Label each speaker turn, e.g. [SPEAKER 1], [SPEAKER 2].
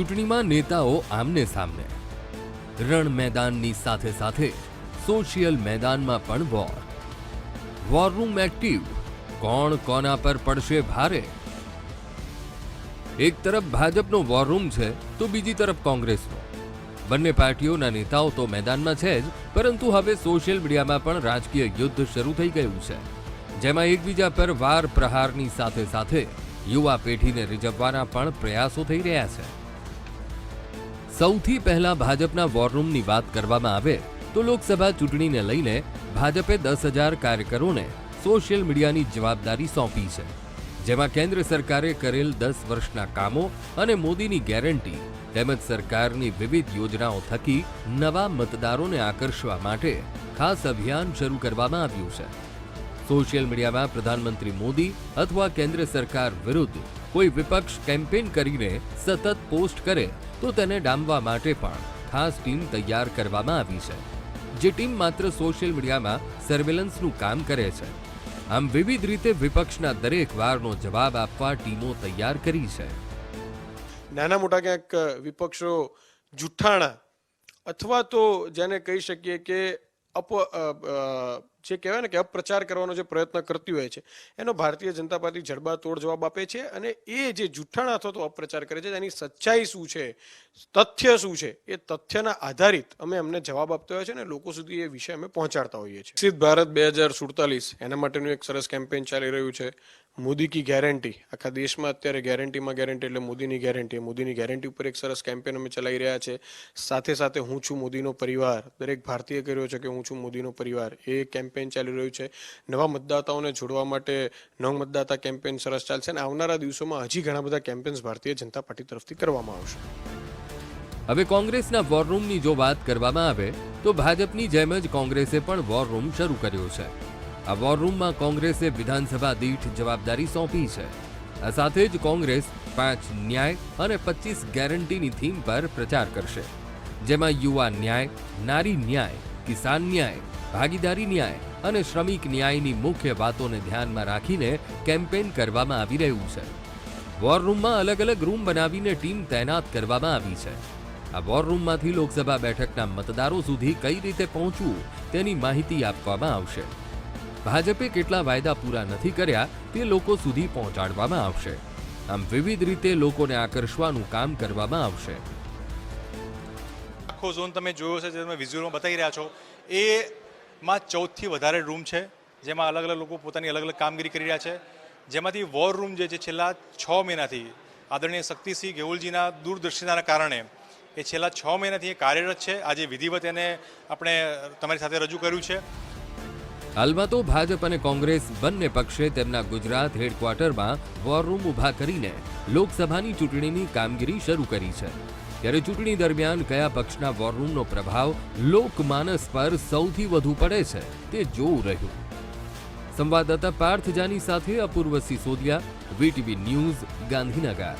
[SPEAKER 1] ચૂંટણીમાં નેતાઓ આમને સામને. રણ મેદાનની સાથે સાથે સોશિયલ મેદાનમાં પણ વોર. વોર રૂમ એક્ટિવ કોણ કોના પર પડશે ભારે? એક તરફ ભાજપનો વોર રૂમ છે, તો બીજી તરફ કોંગ્રેસનો. બંને પાર્ટીઓના નેતાઓ તો મેદાનમાં છે જ, પરંતુ હવે સોશિયલ મીડિયામાં પણ રાજકીય યુદ્ધ શરૂ થઈ ગયું છે. જેમાં એકબીજા પર વાર પ્રહારની સાથે સાથે યુવા પેઢીને રીઝવવાના પણ પ્રયાસો થઈ રહ્યા છે. સૌથી પહેલા ભાજપના વોરરૂમની વાત કરવામાં આવે તો લોકસભા ચૂંટણીને લઈને ભાજપે દસ હજાર કાર્યકરોને સોશિયલ મીડિયાની જવાબદારી સોંપી છે. જેમાં કેન્દ્ર સરકારે કરેલ દસ વર્ષના કામો અને મોદીની ગેરંટી તેમજ સરકારની વિવિધ યોજનાઓ થકી નવા મતદારોને આકર્ષવા માટે ખાસ અભિયાન શરૂ કરવામાં આવ્યું છે. સોશિયલ મીડિયામાં પ્રધાનમંત્રી મોદી અથવા કેન્દ્ર સરકાર વિરુદ્ધ કોઈ વિપક્ષ કેમ્પેન કરીને સતત પોસ્ટ કરે, તો તેને ડામવા માટે પણ ખાસ ટીમ તૈયાર કરવામાં આવી છે. જે ટીમ માત્ર સોશિયલ મીડિયામાં સર્વેલન્સનું કામ કરે છે. આમ વિવિધ રીતે વિપક્ષના દરેક વારનો જવાબ આપવા ટીમો તૈયાર કરી છે.
[SPEAKER 2] નાના મોટા ક્યાંક વિપક્ષો જુઠ્ઠાણા અથવા તો જેને કહી શકીએ કે અપ જે કહેવાય ને કે અપપ્રચાર કરવાનો જે પ્રયત્ન કરતી હોય છે, એનો ભારતીય જનતા પાર્ટી જડબાતોડ જવાબ આપે છે અને એ જે જૂઠાણા અથવા તો અપપ્રચાર કરે છે, એની સચ્ચાઈ શું છે, તથ્ય શું છે, એ તથ્યના આધારિત અમે અમને જવાબ આપતા હોય છે અને લોકો સુધી એ વિષય અમે પહોંચાડતા હોઈએ છીએ. વિકસિત ભારત બે હજાર સુડતાલીસ, એના માટેનું એક સરસ કેમ્પેન ચાલી રહ્યું છે. મોદી કી ગેરંટી આખા દેશમાં અત્યારે ગેરંટીમાં ગેરંટી એટલે મોદીની ગેરંટી મોદીની ગેરંટી ઉપર એક સરસ કેમ્પેન અમે ચલાવી રહ્યા છે. સાથે સાથે હું છું મોદીનો પરિવાર. દરેક ભારતીય કર્યો છે કે હું છું મોદીનો પરિવાર. એ કેમ્પેન ચાલી રહ્યું છે. નવા મતદાતાઓને જોડવા માટે નવ મતદાતા કેમ્પેન સરસ ચાલશે અને આવનારા દિવસોમાં હજી ઘણા બધા કેમ્પેન્સ ભારતીય જનતા પાર્ટી તરફથી કરવામાં આવશે.
[SPEAKER 1] હવે કોંગ્રેસના વોર રૂમની જો વાત કરવામાં આવે, તો ભાજપની જેમ જ કોંગ્રેસે પણ વોર રૂમ શરૂ કર્યો છે. આ વોર રૂમમાં કોંગ્રેસે વિધાનસભા દીઠ જવાબદારી સોંપી છે. આ સાથે જ કોંગ્રેસ પાંચ ન્યાય અને પચીસ ગેરંટીની થીમ પર પ્રચાર કરશે. જેમાં યુવા ન્યાય, નારી ન્યાય, કિસાન ન્યાય, ભાગીદારી ન્યાય અને શ્રમિક ન્યાયની મુખ્ય વાતોને ધ્યાનમાં રાખીને કેમ્પેન કરવામાં આવી રહ્યું છે. વોર રૂમમાં અલગ અલગ રૂમ બનાવીને ટીમ તૈનાત કરવામાં આવી છે. આ વોર રૂમમાંથી લોકસભા બેઠકના મતદારો સુધી કઈ રીતે પહોંચવું તેની માહિતી આપવામાં આવશે. ભાજપે કેટલા વાયદા પૂરા નથી કર્યા તે લોકો સુધી પહોંચાડવામાં આવશે. આમ વિવિધ રીતે લોકોને આકર્ષવાનું કામ કરવામાં આવશે.
[SPEAKER 3] આખો ઝોન તમે જોયો છે જે તમે વિઝ્યુઅલમાં બતાવી રહ્યા છો, એ માં ચૌદથી વધારે રૂમ છે, જેમાં અલગ અલગ લોકો પોતાની અલગ અલગ કામગીરી કરી રહ્યા છે. જેમાંથી વોર રૂમ જે છે, છેલ્લા છ મહિનાથી આદરણીય શક્તિસિંહ ગેહુલજીના દૂરદર્શિતાના કારણે એ છેલ્લા છ મહિનાથી એ કાર્યરત છે. આજે વિધિવત એને આપણે તમારી સાથે રજૂ કર્યું છે.
[SPEAKER 1] હાલમાં તો ભાજપ અને કોંગ્રેસ બંને પક્ષે તેમના ગુજરાત હેડક્વાર્ટરમાં વોર રૂમ ઊભા કરીને લોકસભાની ચૂંટણીની કામગીરી શરૂ કરી છે. ત્યારે ચૂંટણી દરમિયાન કયા પક્ષના વોર રૂમનો પ્રભાવ લોકમાનસ પર સૌથી વધુ પડે છે તે જોવું રહ્યું. સંવાદદાતા પાર્થ જાની સાથે અપૂર્વ સિસોદિયા, વીટીવી ન્યૂઝ, ગાંધીનગર.